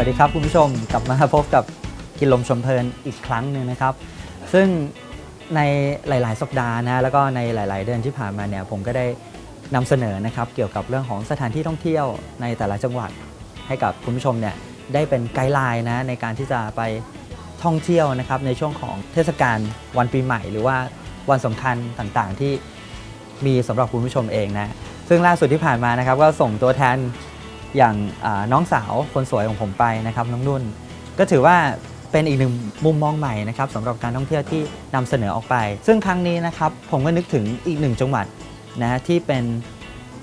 สวัสดีครับคุณผู้ชมกลับมาพบกับกินลมชมเพลินอีกครั้งหนึ่งนะครับ ซึ่งในหลาย ๆ สัปดาห์นะแล้วก็ในหลาย ๆ เดือนที่ผ่านมาเนี่ยผมก็ได้นำเสนอนะครับเกี่ยวกับเรื่องของสถานที่ท่องเที่ยวในแต่ละจังหวัดให้กับคุณผู้ชมเนี่ยได้เป็นไกด์ไลน์นะในการที่จะไปท่องเที่ยวนะครับในช่วงของเทศกาลวันปีใหม่ หรือว่าวันสำคัญต่างๆ ที่มีสำหรับคุณผู้ชมเองนะซึ่งล่าสุดที่ผ่านมานะครับก็ส่งตัวแทน อย่างน้องสาวคนสวยของผมไปนะครับน้องนุ่น ก็ถือว่าเป็นอีกหนึ่งมุมมองใหม่นะครับสำหรับการท่องเที่ยวที่นำเสนอออกไป ซึ่งครั้งนี้นะครับผมก็นึกถึงอีกหนึ่งจังหวัดนะที่เป็น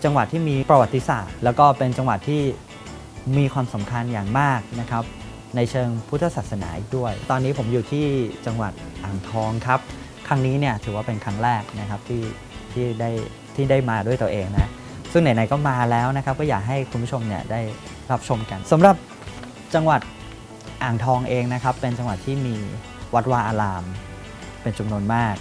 จังหวัดที่มีประวัติศาสตร์ แล้วก็เป็นจังหวัดที่มีความสำคัญอย่างมากนะครับ ในเชิงพุทธศาสนาอีกด้วย ตอนนี้ผมอยู่ที่จังหวัดอ่างทองครับ ครั้งนี้เนี่ยถือว่าเป็นครั้งแรกนะครับที่ที่ได้ที่ได้มาด้วยตัวเองนะ ซึ่งไหนๆก็มาแล้วนะครับ ก็อยากให้คุณผู้ชมเนี่ยได้รับชมกันสำหรับจังหวัดอ่างทองเองนะครับ เป็นจังหวัดที่มีวัดวาอาราม เป็นจำนวนมาก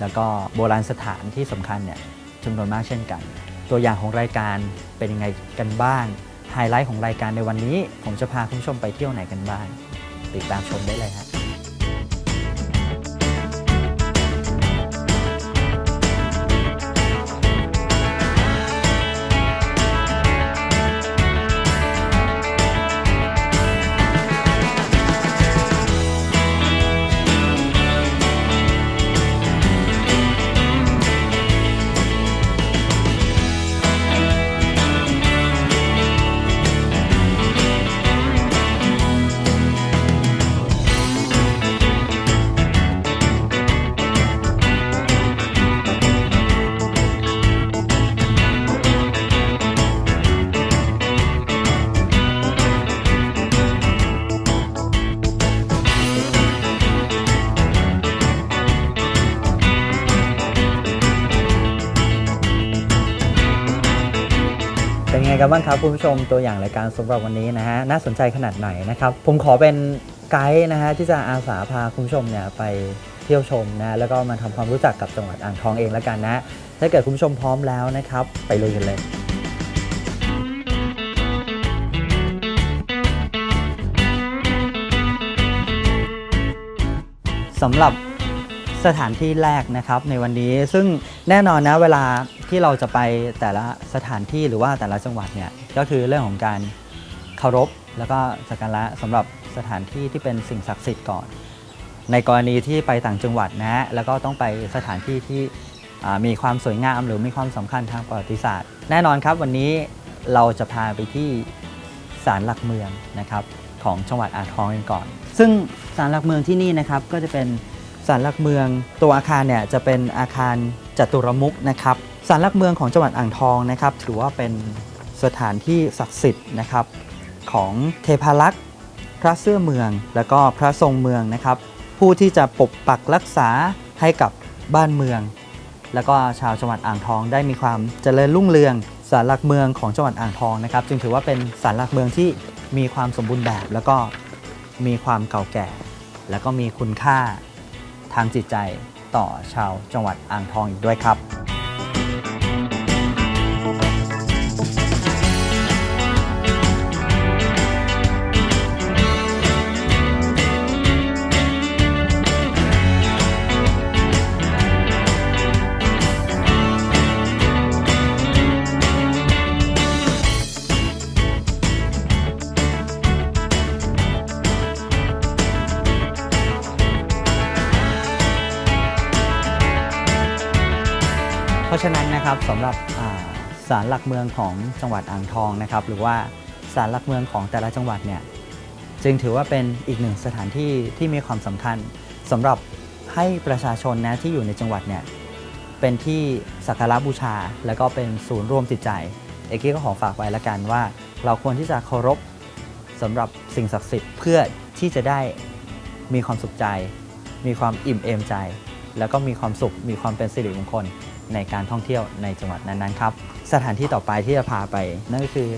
แล้วก็โบราณสถานที่สำคัญเนี่ยจำนวนมากเช่นกัน ตัวอย่างของรายการเป็นยังไงกันบ้างไฮไลท์ของรายการในวันนี้ ผมจะพาคุณผู้ชมไปเที่ยวไหนกันบ้าง ติดตามชมได้เลยฮะเกันบ้างครับคุณผู้ชมตัวอย่างรายการสำหรับวันนี้นะฮะน่าสนใจขนาดไหนนะครับ ผมขอเป็นไกด์นะฮะที่จะอาสาพาคุณผู้ชมเนี่ยไปเที่ยวชมนะแล้วก็มาทำความรู้จักกับจังหวัดอ่างทองเองแล้วกันนะ ถ้าเกิดคุณผู้ชมพร้อมแล้วนะครับ ไปเลยกันเลยสำหรับสถานที่แรกนะครับในวันนี้ซึ่งแน่นอนนะเวลา ที่เราจะไปแต่ละสถานที่หรือว่าแต่ละจังหวัดเนี่ยก็คือเรื่องของการเคารพแล้วก็สักการะสำหรับสถานที่ที่เป็นสิ่งศักดิ์สิทธิ์ก่อน ในกรณีที่ไปต่างจังหวัดนะแล้วก็ต้องไปสถานที่ที่มีความสวยงามหรือมีความสำคัญทางประวัติศาสตร์ แน่นอนครับวันนี้เราจะพาไปที่ศาลหลักเมืองนะครับของจังหวัดอ่างทองกันก่อน ซึ่งศาลหลักเมืองที่นี่นะครับก็จะเป็นศาลหลักเมืองตัวอาคารเนี่ยจะเป็นอาคารจัตุรมุขนะครับ ศาลหลักเมืองของจังหวัดอ่างทองนะครับ ถือว่าเป็นสถานที่ศักดิ์สิทธิ์นะครับของเทพารักษ์พระเสื้อเมือง แล้วก็พระทรงเมืองนะครับ ผู้ที่จะปกปักรักษาให้กับบ้านเมือง แล้วก็ชาวจังหวัดอ่างทองได้มีความเจริญรุ่งเรืองศาลหลักเมืองของจังหวัดอ่างทองนะครับ จึงถือว่าเป็นศาลหลักเมืองที่มีความสมบูรณ์แบบ แล้วก็มีความเก่าแก่ แล้วก็มีคุณค่าทางจิตใจต่อชาวจังหวัดอ่างทองอีกด้วยครับ นะครับสำหรับศาลหลักเมืองของจังหวัดอ่างทองนะครับ หรือว่าศาลหลักเมืองของแต่ละจังหวัดเนี่ยจึงถือว่าเป็นอีกหนึ่งสถานที่ที่มีความสำคัญสำหรับให้ประชาชนนะที่อยู่ในจังหวัดเนี่ยเป็นที่สักการะบูชา แล้วก็เป็นศูนย์รวมจิตใจ เอกกี้ก็ขอฝากไว้ละกันว่า เราควรที่จะเคารพสำหรับสิ่งศักดิ์สิทธิ์เพื่อที่จะได้มีความสุขใจ มีความอิ่มเอมใจ แล้วก็มีความสุขมีความเป็นสิริมงคล ในการท่องเที่ยวในจังหวัดนั้นๆครับสถานที่ต่อไปที่จะพาไป นั่นก็คือ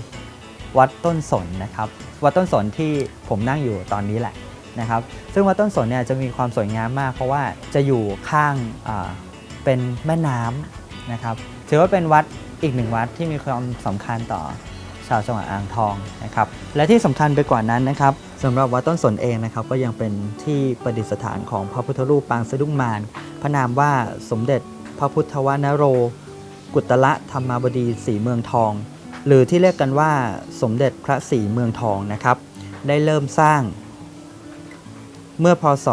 วัดต้นสนนะครับ วัดต้นสนที่ผมนั่งอยู่ตอนนี้แหละนะครับซึ่งวัดต้นสนเนี่ยจะมีความสวยงามมาก เพราะว่าจะอยู่ข้างเป็นแม่น้ำนะครับถือว่าเป็นวัดอีกหนึ่งวัดที่มีความสำคัญต่อชาวจังหวัดอ่างทองนะครับและที่สำคัญไปกว่านั้นนะครับสำหรับวัดต้นสนเองนะครับก็ยังเป็นที่ประดิษฐานของพระพุทธรูปปางสะดุ้งมารพระนามว่าสมเด็จ พระพุทธวนโร กุตละธรรมาบดีศรีเมืองทอง หรือที่เรียกกันว่าสมเด็จพระศรีเมืองทองนะครับ ได้เริ่มสร้าง เมื่อพศ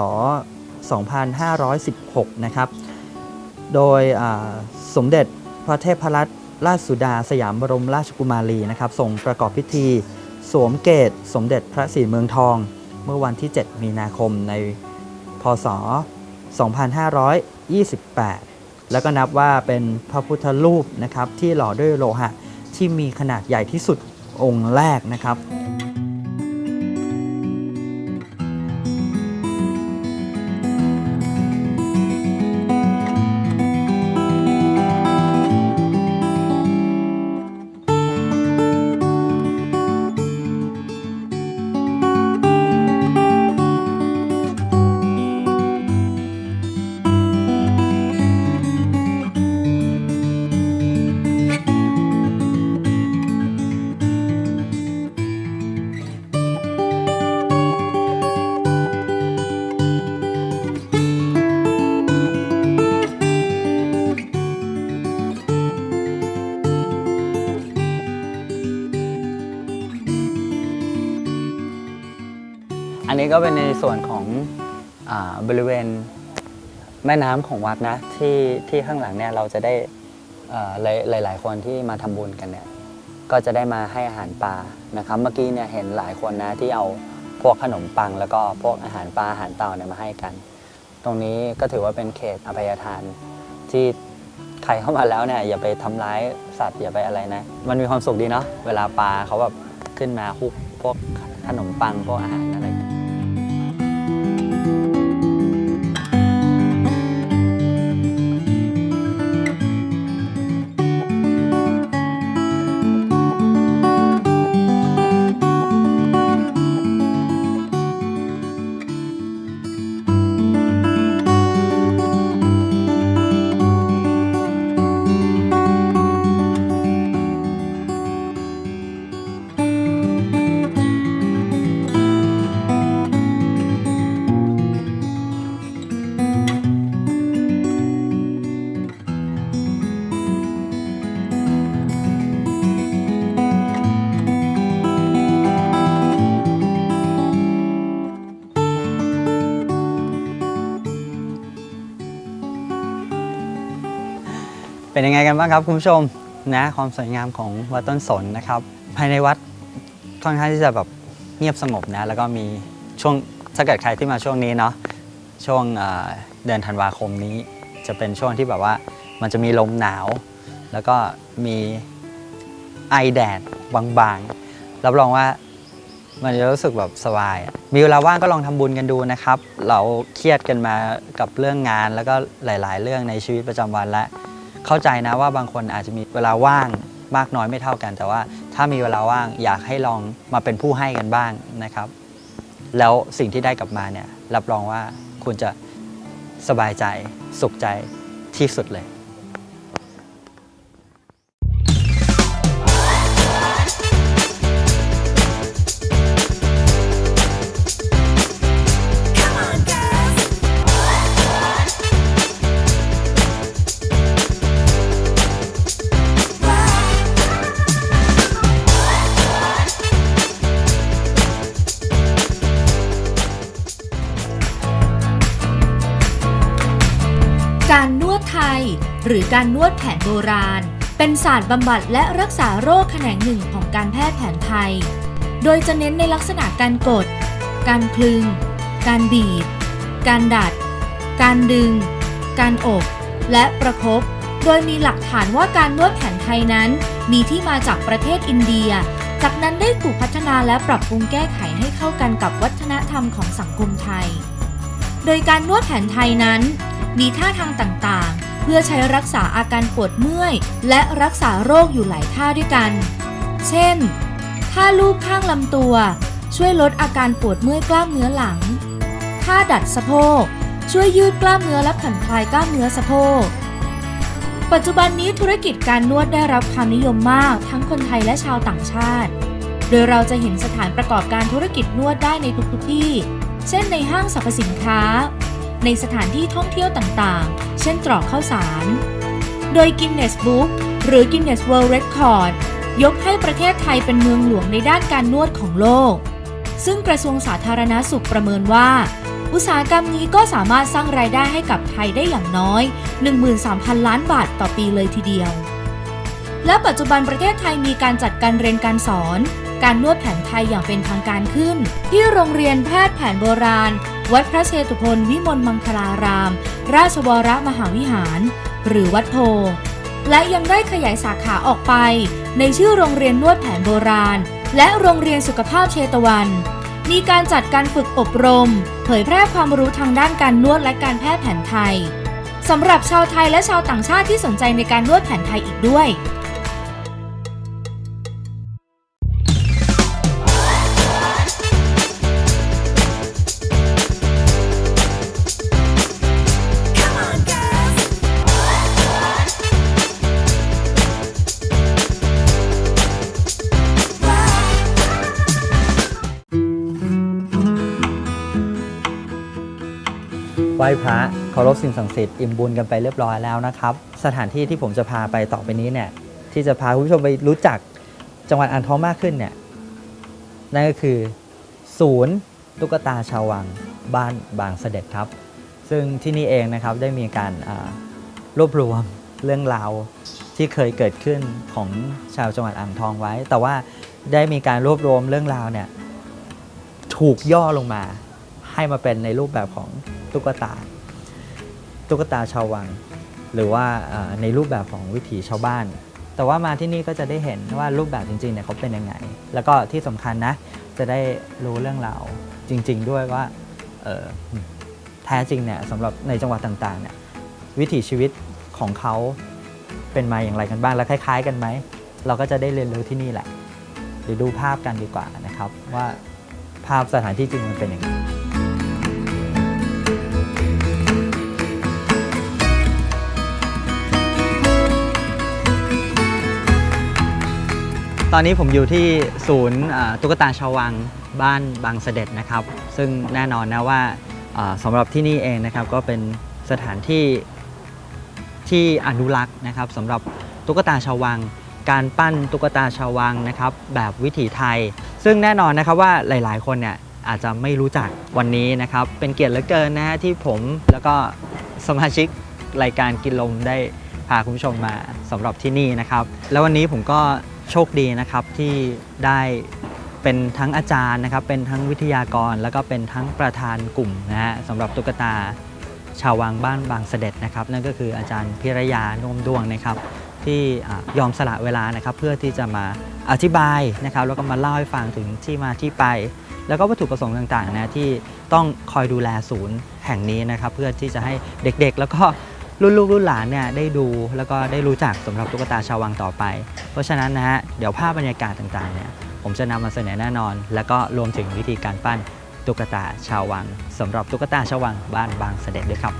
2516 นะครับ โดยสมเด็จพระเทพรัตนราชสุดาสยามบรมราชกุมารีนะครับทรงประกอบพิธี สวมเกศสมเด็จพระศรีเมืองทอง เมื่อวันที่ 7 มีนาคมในพศ 2528 แล้วก็นับว่าเป็นพระพุทธรูปนะครับที่หล่อด้วยโลหะที่มีขนาดใหญ่ที่สุดองค์แรกนะครับ นี้ก็เป็นในส่วนของอบริเวณแม่น้ำของวัดนะที่ที่ข้างหลังเนี่ยเราจะได้หลายหลายคนที่มาทำบุญกันเนี่ยก็จะได้มาให้อาหารปลานะครับเมื่อกี้เนี่ยเห็นหลายคนนะที่เอาพวกขนมปัง แล้วก็พวกอาหารปลาอาหารเต่าเนี่ยมาให้กัน ตรงนี้ก็ถือว่าเป็นเขตอภัยทานที่ใครเข้ามาแล้วเนี่ยอย่าไปทำร้ายสัตว์อย่าไปอะไรนะ มันมีความสุขดีเนาะเวลาปลาเขาแบบขึ้นมาคุกพวกขนมปังพวกอาหารอะไร เป็นยังไงกันบ้างครับคุณผู้ชมนะความสวยงามของวัดต้นสนนะครับ ภายในวัดค่อนข้างที่จะแบบเงียบสงบนะแล้วก็มีช่วงถ้าเกิดใครที่มาช่วงนี้เนาะช่วงเดือนธันวาคมนี้จะเป็นช่วงที่แบบว่ามันจะมีลมหนาว แล้วก็มีไอแดดบางๆ รับรองว่ามันจะรู้สึกแบบสบาย มีเวลาว่างก็ลองทำบุญกันดูนะครับ เราเครียดกันมากับเรื่องงานแล้วก็หลาย ๆ เรื่องในชีวิตประจำวันและ เข้าใจนะว่าบางคนอาจจะมีเวลาว่างมากน้อยไม่เท่ากัน แต่ว่าถ้ามีเวลาว่างอยากให้ลองมาเป็นผู้ให้กันบ้างนะครับ แล้วสิ่งที่ได้กลับมาเนี่ยรับรองว่าคุณจะสบายใจสุขใจที่สุดเลย วดไทย หรือการนวดแผนโบราณ เป็นศาสตร์บำบัดและรักษาโรคแขนงหนึ่งของการแพทย์แผนไทย โดยจะเน้นในลักษณะการกด การคลึง การบีบ การดัด การดึง การอกและประคบโดยมีหลักฐานว่าการนวดแผนไทยนั้น มีที่มาจากประเทศอินเดีย จากนั้นได้ถูกพัฒนาและปรับปรุงแก้ไขให้เข้ากันกับวัฒนธรรมของสังคมไทย โดยการนวดแผนไทยนั้น มีท่าทางต่างๆ เพื่อใช้รักษาอาการปวดเมื่อย และรักษาโรคอยู่หลายท่าด้วยกัน เช่น ท่าลูบข้างลำตัว ช่วยลดอาการปวดเมื่อยกล้ามเนื้อหลัง ท่าดัดสะโพก ช่วยยืดกล้ามเนื้อและผ่อนคลายกล้ามเนื้อสะโพก ปัจจุบันนี้ธุรกิจการนวดได้รับความนิยมมากทั้งคนไทยและชาวต่างชาติ โดยเราจะเห็นสถานประกอบการธุรกิจนวดได้ในทุกๆที่ เช่นในห้างสรรพสินค้า ในสถานที่ท่องเที่ยวต่างๆ เช่นตรอกข้าวสาร โดย Guinness Book หรือ Guinness World Record ยกให้ประเทศไทยเป็นเมืองหลวงในด้านการนวดของโลก ซึ่งกระทรวงสาธารณาสุขประเมินว่า อุตสาหกรรมนี้ก็สามารถสร้างรายได้ให้กับไทยได้อย่างน้อย 13,000 ล้านบาทต่อปีเลยทีเดียว และปัจจุบันประเทศไทยมีการจัดการเรียนการสอน การนวดแผนไทยอย่างเป็นทางการขึ้น ที่โรงเรียนแพทย์แผนโบราณ วัดพระเชตุพนวิมลมังคลาราม ราชวรมหาวิหาร หรือวัดโพ และยังได้ขยายสาขาออกไป ในชื่อโรงเรียนนวดแผนโบราณ และโรงเรียนสุขภาพเชตวัน มีการจัดการฝึกอบรม เผยแพร่ความรู้ทางด้านการนวดและการแพทย์แผนไทยสำหรับชาวไทยและชาวต่างชาติที่สนใจในการนวดแผนไทยอีกด้วยารพสิ่งศักดิ์สิทธิ์อิ่มบุญกันไปเรียบร้อยแล้วนะครับ สถานที่ที่ผมจะพาไปต่อไปนี้เนี่ยที่จะพาคุณผู้ชมไปรู้จักจังหวัดอ่างทองมากขึ้นเนี่ยนั่นก็คือ ศูนย์ตุ๊กตาชาววังบ้านบางเสด็จครับ ซึ่งที่นี่เองนะครับได้มีการรวบรวมเรื่องราวที่เคยเกิดขึ้นของชาวจังหวัดอ่างทองไว้ แต่ว่าได้มีการรวบรวมเรื่องราวเนี่ยถูกย่อลงมาให้มาเป็นในรูปแบบของตุ๊กตา ตุ๊กตาชาววัง หรือว่าในรูปแบบของวิถีชาวบ้าน แต่ว่ามาที่นี่ก็จะได้เห็นว่ารูปแบบจริงๆเนี่ยเขาเป็นยังไง แล้วก็ที่สำคัญนะ จะได้รู้เรื่องราวจริง ๆ ด้วยว่าแท้จริงเนี่ยสำหรับในจังหวัดต่างๆเนี่ยวิถีชีวิตของเขาเป็นมาอย่างไรกันบ้าง และคล้าย ๆ กันไหม เราก็จะได้เรียนรู้ที่นี่แหละเดี๋ยวดูภาพกันดีกว่านะครับ ว่าภาพสถานที่จริงมันเป็นยังไง อนนี้ผมอยู่ที่ศูนย์ตุ๊กตาชาววังบ้านบางเสด็จนะครับ ซึ่งแน่นอนนะว่าอ่าสำหรับที่นี่เองนะครับก็เป็นสถานที่ที่อนุรักษ์นะครับสำหรับตุ๊กตาชาววัง การปั้นตุ๊กตาชาววังนะครับแบบวิถีไทย ซึ่งแน่นอนนะครับว่าหลาย ๆ คนเนี่ยอาจจะไม่รู้จักวันนี้นะครับ เป็นเกียรติเหลือเกินนะฮะที่ผมแล้วก็สมาชิกรายการกินลมได้พาคุณผู้ชมมาสำหรับที่นี่นะครับ แล้ววันนี้ผมก็ โชคดีนะครับที่ได้เป็นทั้งอาจารย์นะครับ เป็นทั้งวิทยากร แล้วก็เป็นทั้งประธานกลุ่มนะฮะสำหรับตุ๊กตาชาววังบ้านบางเสด็จนะครับ นั่นก็คืออาจารย์พิรยานุ่มดวงนะครับ ที่อยอมสละเวลานะครับ เพื่อที่จะมาอธิบายนะครับ แล้วก็มาเล่าให้ฟังถึงที่มาที่ไป แล้วก็วัตถุประสงค์ต่างๆนะที่ต้องคอยดูแลศูนย์แห่งนี้นะครับ เพื่อที่จะให้เด็กๆ แล้วก็ รุ่นลูกรุ่นหลานเนี่ยได้ดูแล้วก็ได้รู้จักสำหรับตุ๊กตาชาววังต่อไป เพราะฉะนั้นนะฮะเดี๋ยวภาพบรรยากาศต่างๆเนี่ยผมจะนำมาเสนอแน่นอน แล้วก็รวมถึงวิธีการปั้นตุ๊กตาชาววังสำหรับตุ๊กตาชาววังบ้านบางเสด็จด้วยครับ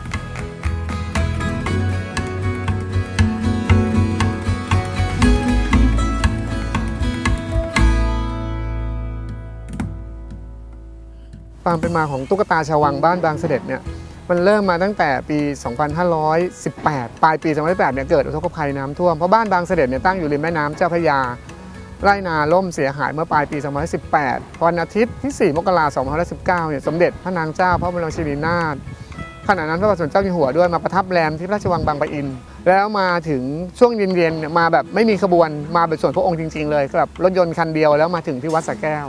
ความเป็นมาของตุ๊กตาชาววังบ้านบางเสด็จเนี่ย มันเริ่มมาตั้งแต่ปี 2518 ปลายปี 2018 เนี่ยเกิดอุทกภัยน้ำท่วม เพราะบ้านบางเสด็จเนี่ยตั้งอยู่ริมแม่น้ำเจ้าพระยา ไร่นาล่มเสียหายเมื่อปลายปี 2018 วันอาทิตย์ที่ 4 มกราคม 2019 เนี่ยสมเด็จพระนางเจ้าพระบรมราชินีนาถขณะนั้นพระบาทสมเด็จเจ้าอยู่หัวด้วยมาประทับแรมที่พระราชวังบางปะอิน แล้วมาถึงช่วงเย็นๆเนี่ยมาแบบไม่มีขบวนมาแบบส่วนพระองค์จริงๆเลยกับรถยนต์คันเดียวแล้วมาถึงที่วัดสระแก้ว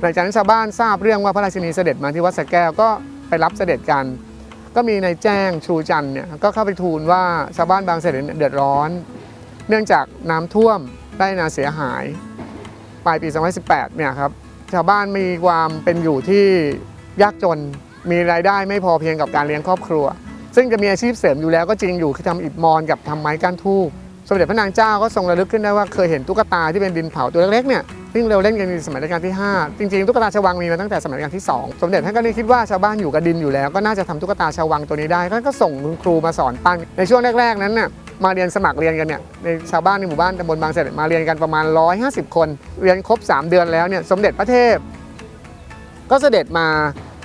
หลังจากนั้นชาวบ้านทราบเรื่องว่าพระราชินีเสด็จมาที่วัดสระแก้วก็ไปรับเสด็จกัน ก็มีนายแจ้งชูจันเนี่ยก็เข้าไปทูลว่าชาวบ้านบางเสด็จเดือดร้อน เนื่องจากน้ำท่วมไร่นาเสียหาย ปลายปี 2018 เนี่ยครับชาวบ้านมีความเป็นอยู่ที่ยากจนมีรายได้ไม่พอเพียงกับการเลี้ยงครอบครัว ซึ่งจะมีอาชีพเสริมอยู่แล้วก็จริงอยู่คือทำอิฐมอนกับทำไม้ก้านทูบสมเด็จพระนางเจ้าก็ทรงระลึกขึ้นได้ว่าเคยเห็นตุ๊กตาที่เป็นดินเผาตัวเล็กๆเนี่ย ซึ่งเราเล่นกันในสมัยรัชกาลที่ 5 จริงๆตุ๊กตาชาววังมีมาตั้งแต่สมัยรัชกาลที่ 2 สมเด็จท่านก็เลยคิดว่าชาวบ้านอยู่กับดินอยู่แล้ว ก็น่าจะทำตุ๊กตาชาววังตัวนี้ได้ท่านก็ส่งคุณครูมาสอนปั้นในช่วงแรกๆนั้นน่ะมาเรียนสมัครเรียนกันเนี่ยในชาวบ้านในหมู่บ้านตำบลบางเสด็จมาเรียนกันประมาณ 150 คน เรียนครบ 3 เดือนแล้วเนี่ยสมเด็จพระเทพ ก็เสด็จมา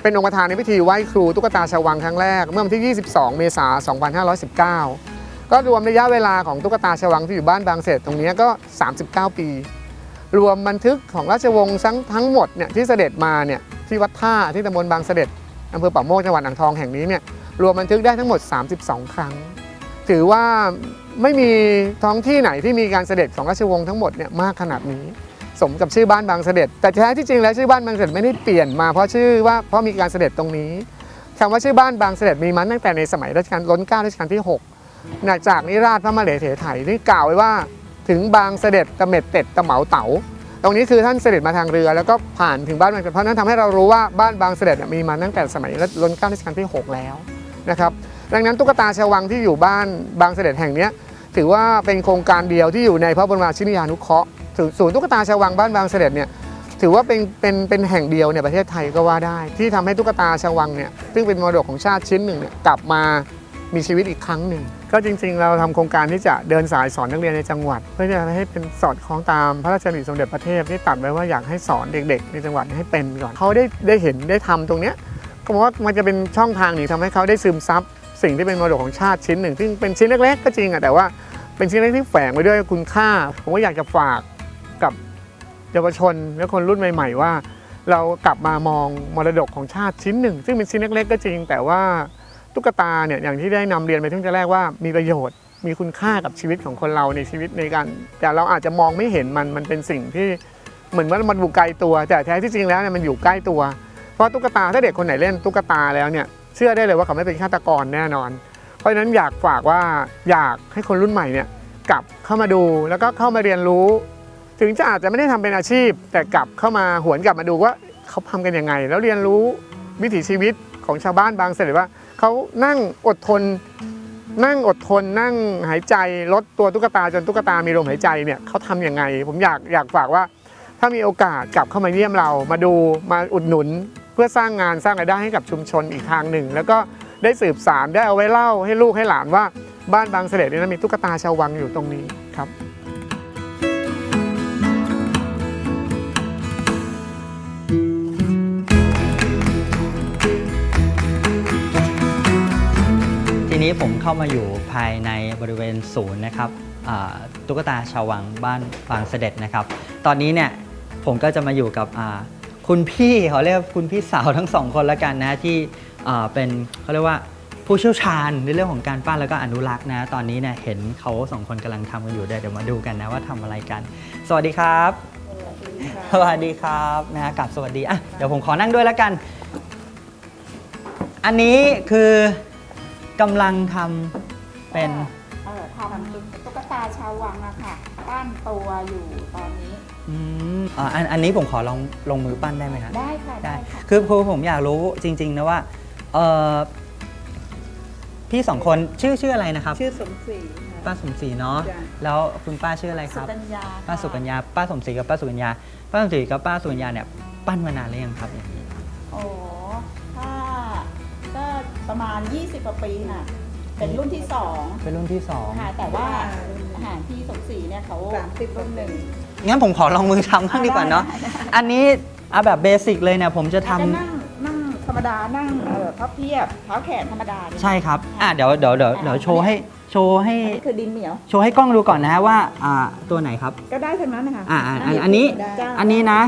เป็นองค์ประธานในพิธีไหว้ครูตุ๊กตาชาววังครั้งแรก เมื่อวันที่ 22 เมษายน 2519 ก็รวมระยะเวลาของตุ๊กตาชาววังที่อยู่บ้านบางเสด็จตรงนี้ก็ 39 ปี รวมบันทึกของราชวงศ์ทั้งทั้งหมดเนี่ยที่เสด็จมาเนี่ยที่วัดท่าที่ตำบลบางเสด็จอำเภอป่าโมกจังหวัดอ่างทองแห่งนี้เนี่ยรวมบันทึกได้ทั้งหมด 32 ครั้ง ถือว่าไม่มีท้องที่ไหนที่มีการเสด็จของราชวงศ์ทั้งหมดเนี่ยมากขนาดนี้ สมกับชื่อบ้านบางเสด็จ แต่แท้ที่จริงแล้วชื่อบ้านบางเสด็จไม่ได้เปลี่ยนมาเพราะชื่อว่าเพราะมีการเสด็จตรงนี้คำว่าชื่อบ้านบางเสด็จมีมาตั้งแต่ในสมัยรัชกาลล้นเก้ารัชกาลที่หกหลังจากนิราชพระมเหเถไถนี่กล่าวไว้ว่า ถึงบางเสด็จตะเม็ดเต็ดตะเหมาเต๋าตรงนี้คือท่านเสด็จมาทางเรือ แล้วก็ผ่านถึงบ้านบางเสด็จเพราะนั้นทำให้เรารู้ว่าบ้านบางเสด็จมีมาตั้งแต่สมัยรัชกาลรัชกาลที่ 6 แล้วนะครับดังนั้นตุ๊กตาชาววังที่อยู่บ้านบางเสด็จแห่งนี้ถือว่าเป็นโครงการเดียวที่อยู่ในพระบรมราชินียานุเคราะห์ศูนย์ตุ๊กตาชาววังบ้านบางเสด็จเนี่ยถือว่าเป็นเป็นเป็นแห่งเดียวในประเทศไทยก็ว่าได้ ที่ทำให้ตุ๊กตาชาววังเนี่ยซึ่งเป็นมรดกของชาติชิ้นหนึ่งเนี่ยกลับมา มีชีวิตอีกครั้งหนึ่ง ก็จริงๆ เราทำโครงการที่จะเดินสายสอนนักเรียนในจังหวัด เพื่อจะให้เป็นสอดคล้องตามพระราชดำริสมเด็จพระเทพที่ตัดไว้ว่าอยากให้สอนเด็ก ๆ ในจังหวัดให้เป็นก่อนเขาได้ได้เห็นได้ทำตรงเนี้ยก็บอกว่ามันจะเป็นช่องทางหนึ่งทำให้เขาได้ซึมซับสิ่งที่เป็นมรดกของชาติชิ้นหนึ่งซึ่งเป็นชิ้นเล็กๆก็จริงอะแต่ว่าเป็นชิ้นเล็กที่แฝงไว้ด้วยคุณค่า ผมก็อยากจะฝากกับเยาวชนและคนรุ่นใหม่ ๆ ว่า เรากลับมามองมรดกของชาติชิ้นหนึ่ง ซึ่งเป็นชิ้นเล็กๆก็จริง แต่ว่า ตุ๊กตาเนี่ยอย่างที่ได้นำเรียนไปทั้งแต่แรกว่ามีประโยชน์มีคุณค่ากับชีวิตของคนเราในชีวิตในการ แต่เราอาจจะมองไม่เห็นมันมันเป็นสิ่งที่เหมือนว่ามันอยู่ไกลตัว แต่แท้ที่จริงแล้วเนี่ยมันอยู่ใกล้ตัว เพราะตุ๊กตาถ้าเด็กคนไหนเล่นตุ๊กตาแล้วเนี่ยเชื่อได้เลยว่าเขาไม่เป็นฆาตกรแน่นอน เพราะฉะนั้นอยากฝากว่าอยากให้คนรุ่นใหม่เนี่ยกลับเข้ามาดูแล้วก็เข้ามาเรียนรู้ ถึงจะอาจจะไม่ได้ทำเป็นอาชีพ แต่กลับเข้ามาหวนกลับมาดูว่าเขาทำกันยังไง แล้วเรียนรู้วิถีชีวิตของชาวบ้านบางเสด็จว่า เขานั่งอดทน นั่งอดทนนั่งหายใจลดตัวตุ๊กตาจนตุ๊กตามีลมหายใจเนี่ยเขาทำยังไง ผมอยากอยากฝากว่า ถ้ามีโอกาสกลับเข้ามาเยี่ยมเรามาดูมาอุดหนุน เพื่อสร้างงานสร้างรายได้ให้กับชุมชนอีกทางหนึ่ง แล้วก็ได้สืบสารได้เอาไว้เล่าให้ลูกให้หลานว่า บ้านบางเสด็จนี่นะมีตุ๊กตาชาววังอยู่ตรงนี้ครับ ทีนี้ผมเข้ามาอยู่ภายในบริเวณศูนย์นะครับตุ๊กตาชาววังบ้านบางเสด็จนะครับ ตอนนี้เนี่ยผมก็จะมาอยู่กับคุณพี่เขาเรียกว่าคุณพี่สาวทั้งสองคนแล้วกันนะที่เป็นเขาเรียกว่าผู้เชี่ยวชาญในเรื่องของการปั้นแล้วก็อนุรักษ์นะ ตอนนี้เนี่ยเห็นเขาสองคนกำลังทำกันอยู่เดี๋ยวมาดูกันนะว่าทำอะไรกัน สวัสดีครับ สวัสดีครับนะฮะกับสวัสดีอะเดี๋ยวผมขอนั่งด้วยแล้วกัน อันนี้คือ กำลังทำเป็น เออทำตุ๊กตาชาววังอะค่ะปั้นตัวอยู่ตอนนี้ อืมอ่าอันอันนี้ผมขอลองลงมือปั้นได้ไหมครับได้ค่ะได้ได้ค่ะ คือคือผมอยากรู้จริง ๆ นะว่าเออพี่สองคนชื่อชื่ออะไรนะครับ ชื่อสมศรีค่ะ ป้าสมศรีเนาะ จ้ะ แล้วคุณป้าชื่ออะไรคสุรับ กัญญาป้าสุกัญญา ป้าสมศรีกับป้าสุกัญญา ป้าสมศรีกับป้าสุกัญญาเนี่ยปั้นมานานหรือยังครับอย่างนี้ โอ้ถ้าก็ ประมาณ 20กว่าปีน่ะ เป็นรุ่นที่สองเป็นรุ่นที่สองค่ะ แต่ว่าอาหารที่สมศรีเนี่ยเขาสามสิบรุ่นหนึ่งงั้นผมขอลองมือทำบ้างดีกว่าเนาะได้ได้อันนี้เอาแบบเบสิกเลยเนี่ยผมจะทำอาจจะนั่งนั่งธรรมดานั่งเอ่อพับเพียบเท้าแขนธรรมดาเนี่ยใช่ครับอะเดี๋ยวเดี๋ยวเดี๋ยวเดี๋ยวโชว์ให้โชว์ให้อันนี้คือดินเหนียว โชว์ให้กล้องดูก่อนนะฮะว่าอ่าตัวไหนครับ ก็ได้ทั้งนั้นนะคะอ่าอ่าอันอันนี้จ้าอันนี้นะ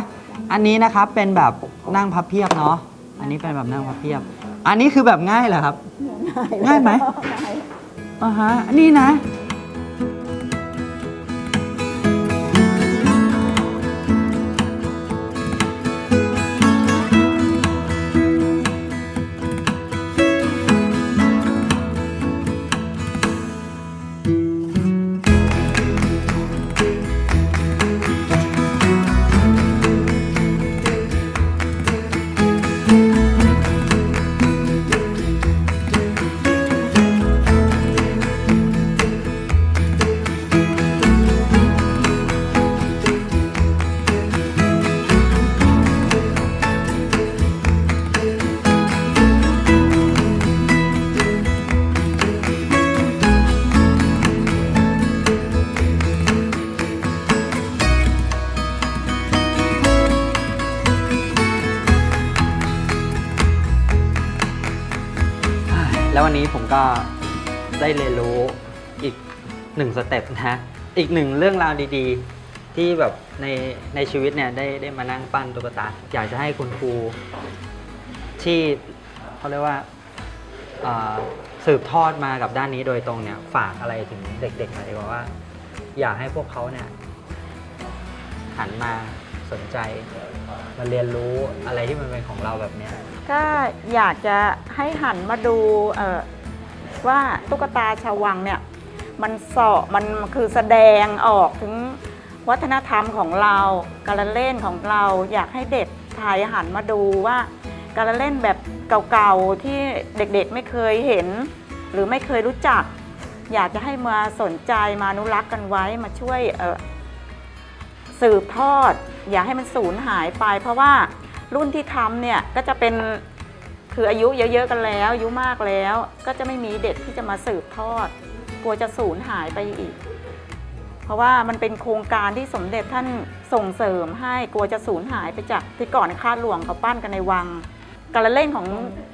อันนี้นะครับเป็นแบบนั่งพับเพียบเนาะ อันนี้เป็นแบบนั่งพับเพียบ อันนี้คือแบบง่ายเหรอครับ ง่ายไหม ง่าย อ่าฮะอันนี้นะ แล้ววันนี้ผมก็ได้เรียนรู้อีกหนึ่งสเต็ปนะ อีกหนึ่งเรื่องราวดีๆ ที่แบบในในชีวิตเนี่ยได้ได้มานั่งปั้นตุ๊กตา อยากจะให้คุณครูที่เขาเรียกว่าสืบทอดมากับด้านนี้โดยตรงเนี่ยฝากอะไรถึงเด็กๆหน่อยดีกว่าว่า อยากให้พวกเขาเนี่ยหันมาสนใจมาเรียนรู้อะไรที่มันเป็นของเราแบบเนี้ย ก็อยากจะให้หันมาดูว่าตุ๊กตาชาววังเนี่ยมันเสาะมันคือแสดงออกถึงวัฒนธรรมของเราการละเล่นของเราอยากให้เด็กไทยหันมาดูว่า การละเล่นแบบเก่าๆที่เด็กๆไม่เคยเห็น หรือไม่เคยรู้จัก อยากจะให้มาสนใจมานุรักษ์กันไว้มาช่วยสืบทอด อย่าให้มันสูญหายไปเพราะว่า รุ่นที่ทำเนี่ยก็จะเป็นคืออายุเยอะๆกันแล้วอายุมากแล้ว ก็จะไม่มีเด็กที่จะมาสืบทอด กลัวจะสูญหายไปอีก เพราะว่ามันเป็นโครงการที่สมเด็จท่านส่งเสริมให้กลัวจะสูญหายไปจากที่ก่อนข้าหลวงเขาปั้นกันในวัง การละเล่นของ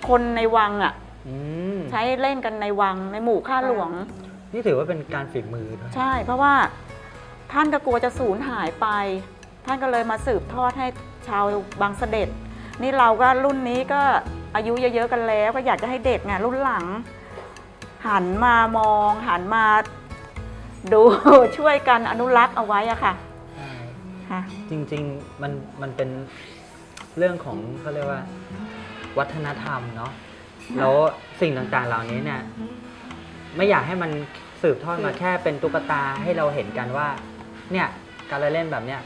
คนในวังอะอืมใช้เล่นกันในวังในหมู่ข้าหลวง นี่ถือว่าเป็นการฝีมือด้วยใช่ เพราะว่าท่านก็กลัวจะสูญหายไป ท่านก็เลยมาสืบทอดให้ชาวบางเสด็จ นี่เราก็รุ่นนี้ก็อายุเยอะๆกันแล้ว ก็อยากจะให้เด็กเนี่ยรุ่นหลัง หันมามองหันมาดู ช่วยกันอนุรักษ์เอาไว้อะค่ะใช่ค่ะ จริงๆมันมันเป็นเรื่องของเขาเรียกว่า วัฒนธรรมเนาะแล้วสิ่งต่างๆเหล่านี้เนี่ยไม่อยากให้มันสืบทอดมาแค่เป็นตุ๊กตาให้เราเห็นกันว่า เนี่ยการละเล่นแบบเนี้ย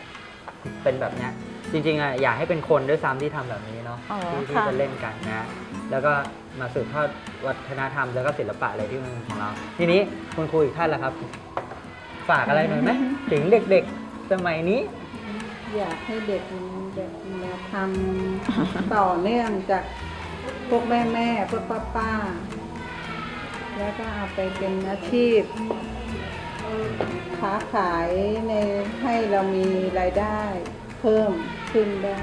เป็นแบบเนี้ยจริงๆอะอยากให้เป็นคนด้วยซ้ำที่ทำแบบนี้เนาะอ๋อที่ที่ค่ะ จะเล่นกันนะแล้วก็มาสืบทอดวัฒนธรรมแล้วก็ศิลปะอะไรที่มันเป็นของเรา ทีนี้คุณครูอีกท่านละครับ ฝากอะไรหน่อยไหมถึงเด็กๆสมัยนี้ อยากให้เด็กแบบมาทำ ต่อเนื่องจากพวกแม่แม่ๆพวกป้าป้าๆแล้วก็เอาไปเป็นอาชีพ ค้าขายในให้เรามีรายได้เพิ่มขึ้นได้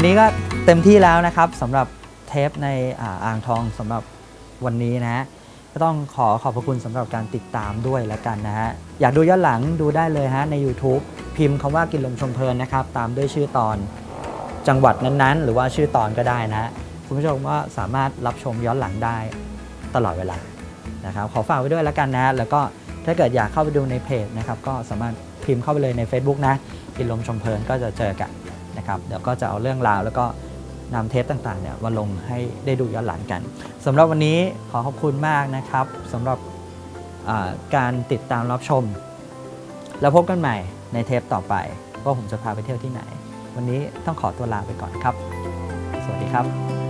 วันนี้ก็เต็มที่แล้วนะครับสำหรับเทปในอ่าอ่างทองสำหรับวันนี้นะฮะก็ต้องขอขอบพระคุณสำหรับการติดตามด้วยแล้วกันนะฮะอยากดูย้อนหลังดูได้เลยฮะใน YouTube พิมพ์คำว่ากินลมชมเพลินนะครับ ตามด้วยชื่อตอนจังหวัดนั้นๆ หรือว่าชื่อตอนก็ได้นะฮะคุณผู้ชมก็สามารถรับชมย้อนหลังได้ตลอดเวลานะครับขอฝากไว้ด้วยแล้วกันนะฮะแล้วก็ถ้าเกิดอยากเข้าไปดูในเพจนะครับก็สามารถพิมพ์เข้าไปเลยใน Facebook นะกินลมชมเพลินก็จะเจอกัน นะครับเดี๋ยวก็จะเอาเรื่องราวแล้วก็นำเทปต่างๆเนี่ยมาลงให้ได้ดูย้อนหลังกันสำหรับวันนี้ขอขอบคุณมากนะครับสำหรับการติดตามรับชม แล้วพบกันใหม่ในเทปต่อไปว่าผมจะพาไปเที่ยวที่ไหน วันนี้ต้องขอตัวลาไปก่อนครับ สวัสดีครับ